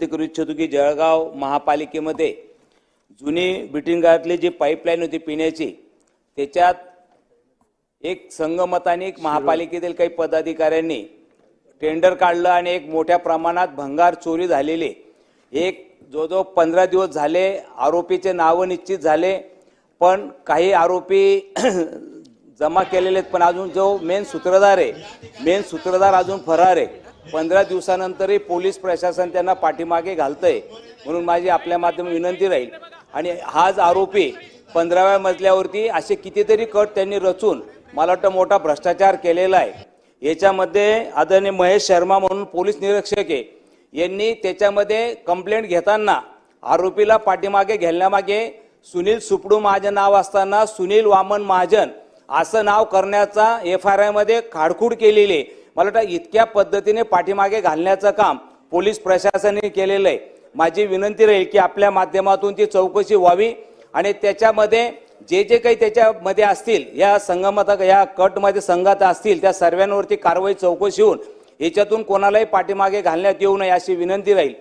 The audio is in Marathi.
ते करू इच्छितो की जळगाव महापालिकेमध्ये जुनी बिटिंगातली जी पाईपलाईन होती पिण्याची त्याच्यात एक संगमताने एक महापालिकेतील काही पदाधिकाऱ्यांनी टेंडर काढलं आणि एक मोठ्या प्रमाणात भंगार चोरी झालेली. एक जवळजवळ पंधरा दिवस झाले आरोपीचे नावं निश्चित झाले पण काही आरोपी जमा केलेले आहेत पण अजून जो मेन सूत्रधार आहे मेन सूत्रधार अजून फरार आहे. पंधरा दिवसानंतरही पोलीस प्रशासन त्यांना पाठीमागे घालतंय म्हणून माझी आपल्या माध्यम विनंती राहील. आणि हाच आरोपी पंधराव्या मजल्यावरती असे कितीतरी कट त्यांनी रचून मला वाटतं मोठा भ्रष्टाचार केलेला आहे. याच्यामध्ये आदरणीय महेश शर्मा म्हणून पोलीस निरीक्षक आहे. यांनी त्याच्यामध्ये कंप्लेंट घेताना आरोपीला पाठीमागे घेण्यामागे सुनील सुपडू महाजन नाव असताना सुनील वामन महाजन असं नाव करण्याचा एफ आर आयमध्ये खाडखूड केलेली आहे. मला वाटतं इतक्या पद्धतीने पाठीमागे घालण्याचं काम पोलीस प्रशासनाने केलेलं आहे. माझी विनंती राहील की आपल्या माध्यमातून ती चौकशी व्हावी आणि त्याच्यामध्ये जे जे काही त्याच्यामध्ये असतील या संगमता या कटमध्ये संघात असतील त्या सर्वांवरती कारवाई चौकशी होऊन याच्यातून कोणालाही पाठीमागे घालण्यात येऊ नये अशी विनंती राहील.